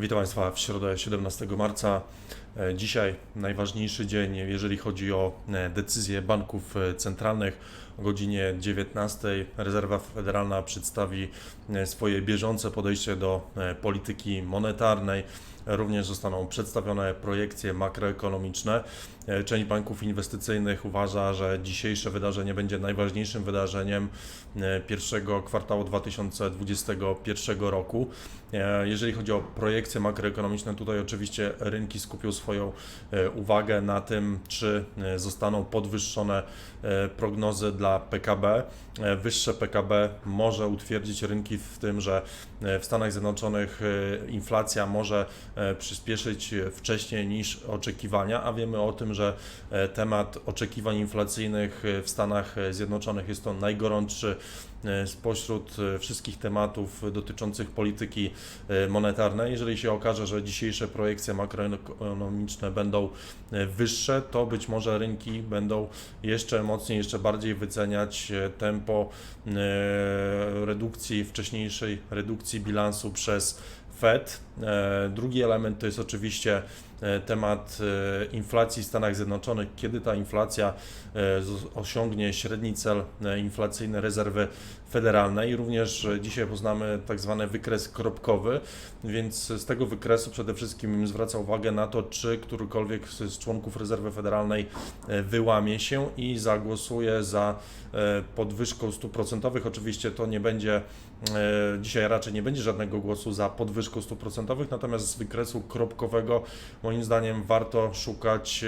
Witam Państwa w środę 17 marca. E, Dzisiaj najważniejszy dzień, jeżeli chodzi o e, decyzje banków e, centralnych. O godzinie 19 Rezerwa Federalna przedstawi swoje bieżące podejście do polityki monetarnej. Również zostaną przedstawione projekcje makroekonomiczne. E, Część banków inwestycyjnych uważa, że dzisiejsze wydarzenie będzie najważniejszym wydarzeniem e, pierwszego kwartału 2021 roku. E, Jeżeli chodzi o projekcje makroekonomiczne, tutaj oczywiście rynki skupią swoją uwagę na tym, czy zostaną podwyższone prognozy dla PKB. Wyższe PKB może utwierdzić rynki w tym, że w Stanach Zjednoczonych inflacja może przyspieszyć e, wcześniej niż oczekiwania, a wiemy o tym, że e, temat oczekiwań inflacyjnych e, w Stanach Zjednoczonych jest to najgorętszy spośród wszystkich tematów dotyczących polityki monetarnej. Jeżeli się okaże, że dzisiejsze projekcje makroekonomiczne będą wyższe, to być może rynki będą jeszcze mocniej, jeszcze bardziej wyceniać tempo redukcji, wcześniejszej redukcji bilansu przez Fed. E, Drugi element to jest oczywiście e, temat e, inflacji w Stanach Zjednoczonych, kiedy ta inflacja osiągnie średni cel inflacyjny rezerwy federalnej. Również e, dzisiaj poznamy tak zwany wykres kropkowy, więc z tego wykresu przede wszystkim bym zwracał uwagę na to, czy którykolwiek z członków rezerwy federalnej e, wyłamie się i zagłosuje za e, podwyżką stóp procentowych. Oczywiście to nie będzie, e, dzisiaj raczej nie będzie żadnego głosu za podwyżką stóp procentowych, natomiast z wykresu kropkowego moim zdaniem warto szukać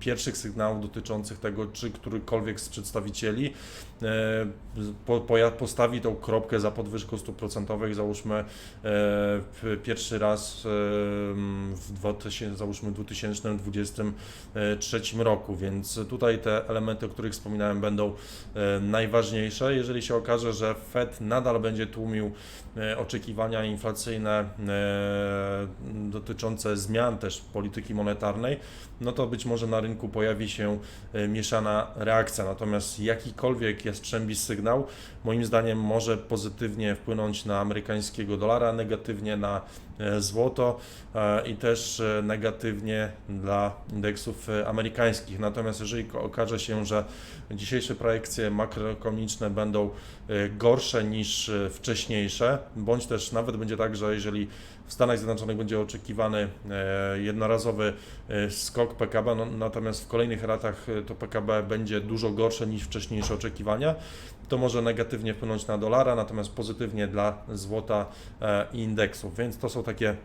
pierwszych sygnałów dotyczących tego, czy którykolwiek z przedstawicieli po, postawi tą kropkę za podwyżką stóp procentowych, załóżmy e, pierwszy raz e, w 2000, załóżmy 2023 roku, więc tutaj te elementy, o których wspominałem, będą e, najważniejsze. Jeżeli się okaże, że Fed nadal będzie tłumił e, oczekiwania inflacyjne e, dotyczące zmian też polityki monetarnej, no to być może na rynku pojawi się e, mieszana reakcja. Natomiast jakikolwiek jastrzębi sygnał, moim zdaniem, może pozytywnie wpłynąć na amerykańskiego dolara, negatywnie na e, złoto e, i też e, negatywnie dla indeksów amerykańskich. Natomiast jeżeli okaże się, że dzisiejsze projekcje makroekonomiczne będą gorsze niż wcześniejsze, bądź też nawet będzie tak, że jeżeli w Stanach Zjednoczonych będzie oczekiwany e, jednorazowy e, skok PKB, no, natomiast w kolejnych latach e, to PKB będzie dużo gorsze niż wcześniejsze oczekiwania, to może negatywnie wpłynąć na dolara, natomiast pozytywnie dla złota i indeksów. Więc to są takie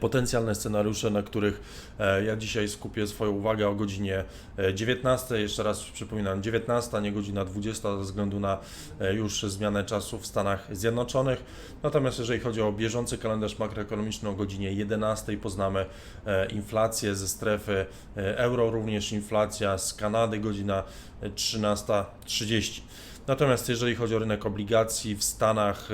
potencjalne scenariusze, na których e, ja dzisiaj skupię swoją uwagę o godzinie e, 19. Jeszcze raz przypominam, 19, a nie godzina 20 ze względu na e, już zmianę czasu w Stanach Zjednoczonych. Natomiast jeżeli chodzi o bieżący kalendarz makroekonomiczny o godzinie 11 poznamy e, inflację ze strefy e, euro, również inflacja z Kanady godzina e, 13.30. Natomiast jeżeli chodzi o rynek obligacji w Stanach,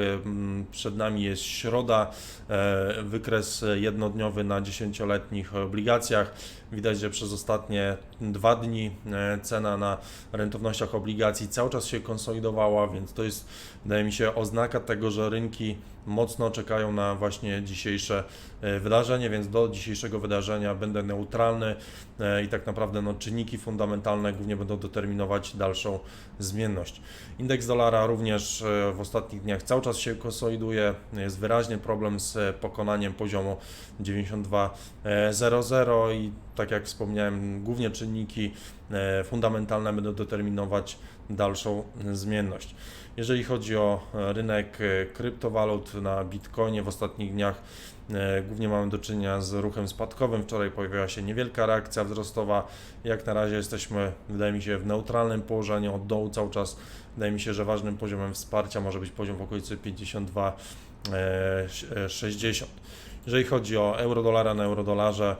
przed nami jest środa, e, wykres jednodniowy na 10-letnich obligacjach. Widać, że przez ostatnie dwa dni e, cena na rentownościach obligacji cały czas się konsolidowała, więc to jest, wydaje mi się, oznaka tego, że rynki mocno czekają na właśnie dzisiejsze e, wydarzenie, więc do dzisiejszego wydarzenia będę neutralny i tak naprawdę no, czynniki fundamentalne głównie będą determinować dalszą zmienność. Indeks dolara również e, w ostatnich dniach cały czas się konsoliduje. Jest wyraźny problem z pokonaniem poziomu 92.00 i tak jak wspomniałem, głównie czynniki e, fundamentalne będą determinować dalszą zmienność. Jeżeli chodzi o e, rynek e, kryptowalut na Bitcoinie w ostatnich dniach, e, głównie mamy do czynienia z ruchem spadkowym. Wczoraj pojawiła się niewielka reakcja wzrostowa. Jak na razie jesteśmy, wydaje mi się, w neutralnym położeniu od dołu cały czas. Wydaje mi się, że ważnym poziomem wsparcia może być poziom w okolicy 52,60. Jeżeli chodzi o euro-dolara na eurodolarze, e,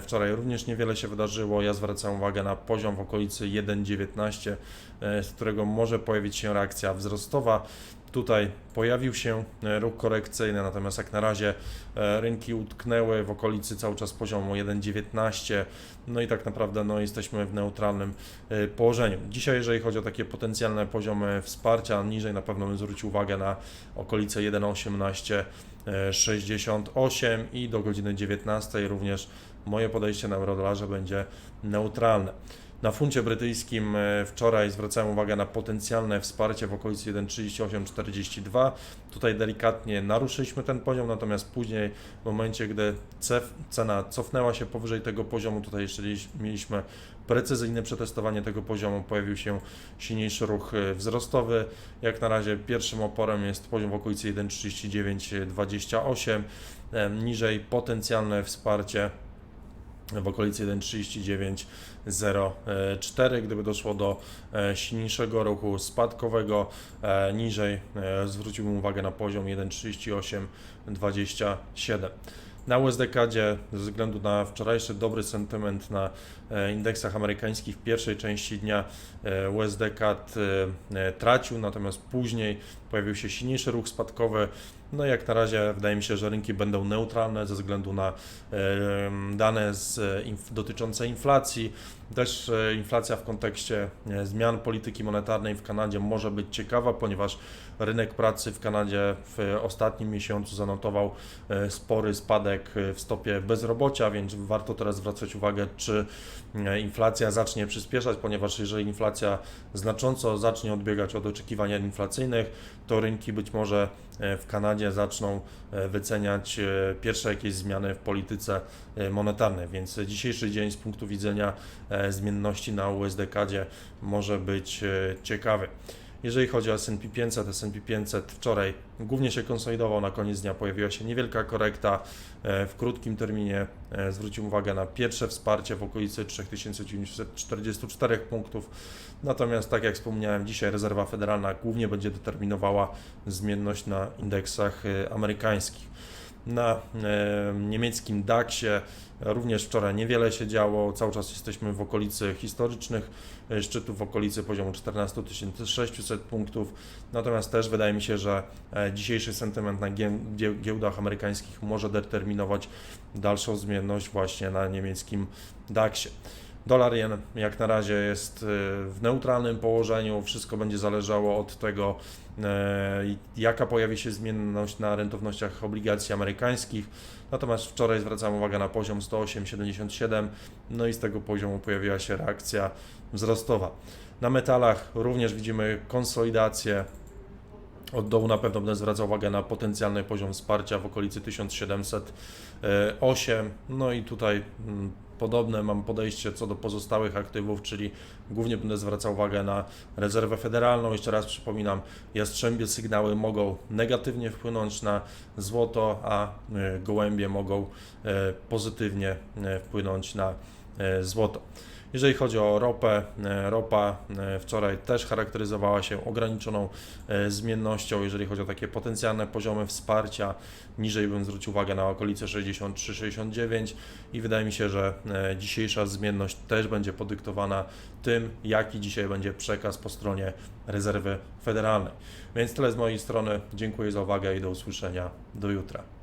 wczoraj również niewiele się wydarzyło. Ja zwracam uwagę na poziom w okolicy 1,19, e, z którego może pojawić się reakcja wzrostowa. Tutaj pojawił się e, ruch korekcyjny, natomiast jak na razie e, rynki utknęły w okolicy cały czas poziomu 1,19, no i tak naprawdę no, jesteśmy w neutralnym e, położeniu. Dzisiaj, jeżeli chodzi o takie potencjalne poziomy wsparcia, niżej na pewno bym zwrócił uwagę na okolice 1,18. e, 68 i do godziny 19 również moje podejście na eurodolarze będzie neutralne. Na funcie brytyjskim e, wczoraj zwracałem uwagę na potencjalne wsparcie w okolicy 1,3842. Tutaj delikatnie naruszyliśmy ten poziom, natomiast później w momencie, gdy cena cofnęła się powyżej tego poziomu, tutaj jeszcze mieliśmy precyzyjnie przetestowanie tego poziomu, pojawił się silniejszy ruch e, wzrostowy. Jak na razie pierwszym oporem jest poziom w okolicy 1,3928, e, niżej potencjalne wsparcie w okolicy 1,3904. Gdyby doszło do e, silniejszego ruchu spadkowego, e, niżej e, zwróciłbym uwagę na poziom 1,3827. Na USDKadzie ze względu na wczorajszy dobry sentyment na indeksach amerykańskich w pierwszej części dnia USDKad e, tracił, natomiast później pojawił się silniejszy ruch spadkowy. No jak na razie wydaje mi się, że rynki będą neutralne ze względu na dane z, dotyczące inflacji. Też inflacja w kontekście zmian polityki monetarnej w Kanadzie może być ciekawa, ponieważ rynek pracy w Kanadzie w ostatnim miesiącu zanotował spory spadek w stopie bezrobocia, więc warto teraz zwracać uwagę, czy inflacja zacznie przyspieszać, ponieważ jeżeli inflacja znacząco zacznie odbiegać od oczekiwań inflacyjnych, to rynki być może w Kanadzie zaczną wyceniać pierwsze jakieś zmiany w polityce monetarnej, więc dzisiejszy dzień z punktu widzenia zmienności na USDKadzie może być ciekawy. Jeżeli chodzi o S&P 500, S&P 500 wczoraj głównie się konsolidował, na koniec dnia pojawiła się niewielka korekta. W krótkim terminie zwrócił uwagę na pierwsze wsparcie w okolicy 3944 punktów. Natomiast tak jak wspomniałem, dzisiaj rezerwa federalna głównie będzie determinowała zmienność na indeksach amerykańskich. Na e, niemieckim DAX-ie również wczoraj niewiele się działo, cały czas jesteśmy w okolicy historycznych e, szczytów, w okolicy poziomu 14 600 punktów. Natomiast też wydaje mi się, że e, dzisiejszy sentyment na giełdach amerykańskich może determinować dalszą zmienność właśnie na niemieckim DAX-ie. Dolar jen jak na razie jest w neutralnym położeniu. Wszystko będzie zależało od tego, jaka pojawi się zmienność na rentownościach obligacji amerykańskich. Natomiast wczoraj zwracam uwagę na poziom 108,77, no i z tego poziomu pojawiła się reakcja wzrostowa. Na metalach również widzimy konsolidację. Od dołu na pewno będę zwracał uwagę na potencjalny poziom wsparcia w okolicy 1708. No i tutaj podobne mam podejście co do pozostałych aktywów, czyli głównie będę zwracał uwagę na rezerwę federalną. Jeszcze raz przypominam, jastrzębie sygnały mogą negatywnie wpłynąć na złoto, a gołębie mogą pozytywnie wpłynąć na złoto. Jeżeli chodzi o ropę, e, ropa e, wczoraj też charakteryzowała się ograniczoną e, zmiennością, jeżeli chodzi o takie potencjalne poziomy wsparcia. Niżej bym zwrócił uwagę na okolice 63-69 i wydaje mi się, że dzisiejsza zmienność też będzie podyktowana tym, jaki dzisiaj będzie przekaz po stronie rezerwy federalnej. Więc tyle z mojej strony. Dziękuję za uwagę i do usłyszenia do jutra.